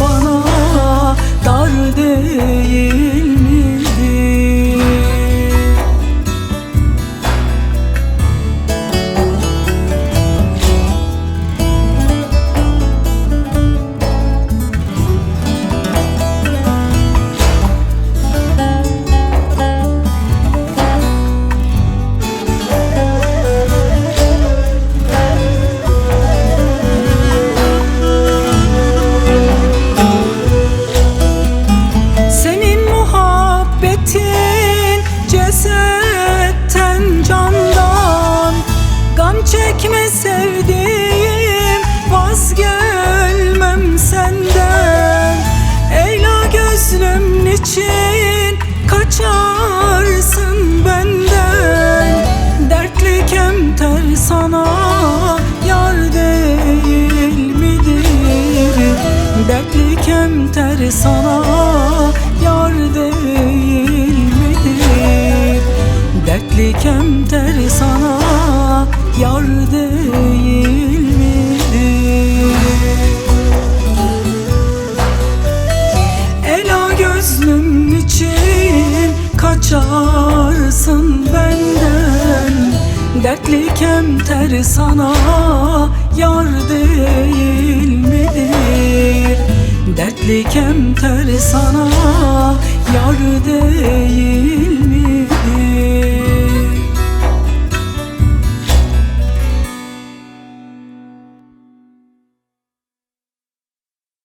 bana dar değil. Kader sana yar değil midir? Dertli kemter sana yar değil midir? Ela gözlüm için kaçarsın benden Dertli kemter sana yar değil Dertliyken ter sana yar değil.